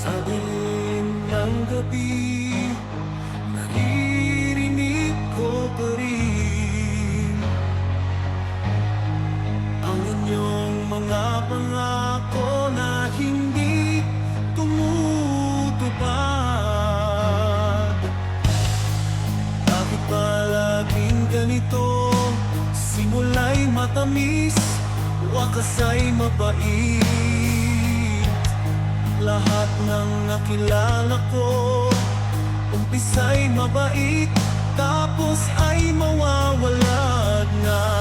Sa dilim ng gabi Ang inyong mga pangako na hindi tumutupad Bakit palaging ganito? Simula'y matamis, wakas ay mapait Lahat ng nakilala ko. Umpisa'y mabait Tapos ay mawawala na.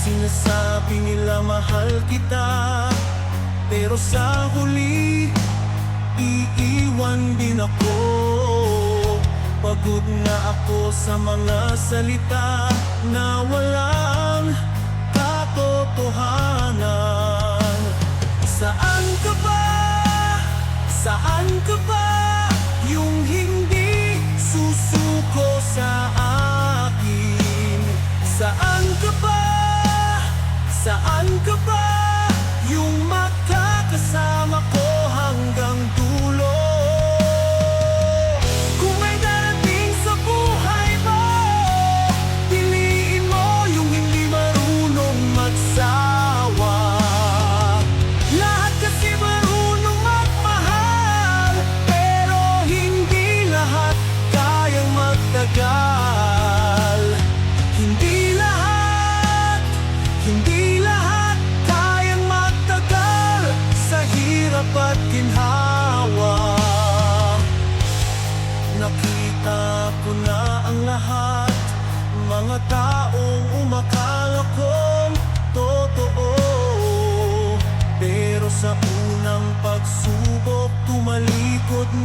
Sinasabi nila mahal kita Pero sa huli Iiwan din ako. Pagod na ako sa mga salita Na walang katotohanan Saan ka ba? Yung hindi susuko sa akin Saan ka ba? Saan ka ba?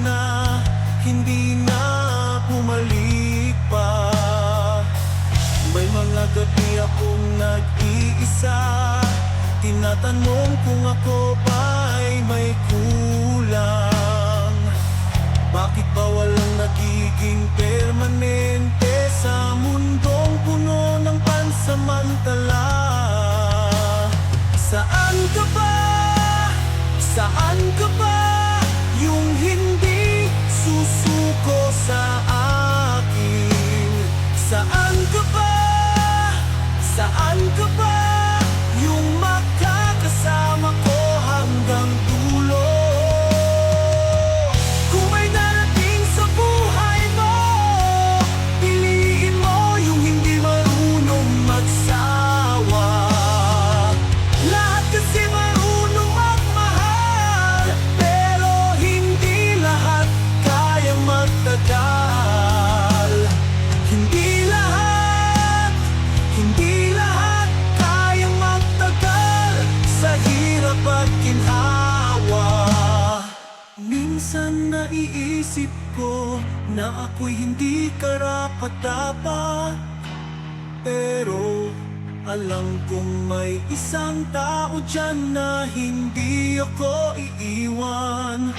Na Hindi na bumalik pa May mga gabi akong nag-iisa. Tinatanong kung ako ba'y may kulang naiisip ko na ako'y hindi karapat-dapat Pero alam kong may isang tao dyan na hindi ako iiwan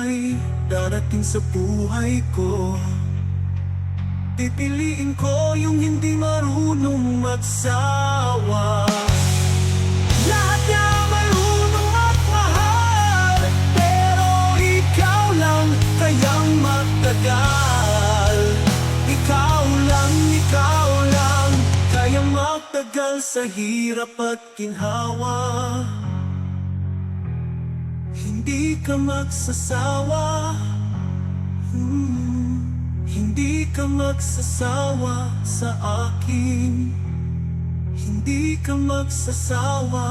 May darating sa buhay ko. Pipiliin ko yung hindi marunong magsawa. Lahat na marunong magmahal Pero ikaw lang kayang magtagal Ikaw lang, ikaw lang Kayang magtagal sa hirap at kinhawa Hindi ka magsasawa. Hmm, Hindi ka magsasawa sa akin. Hindi ka magsasawa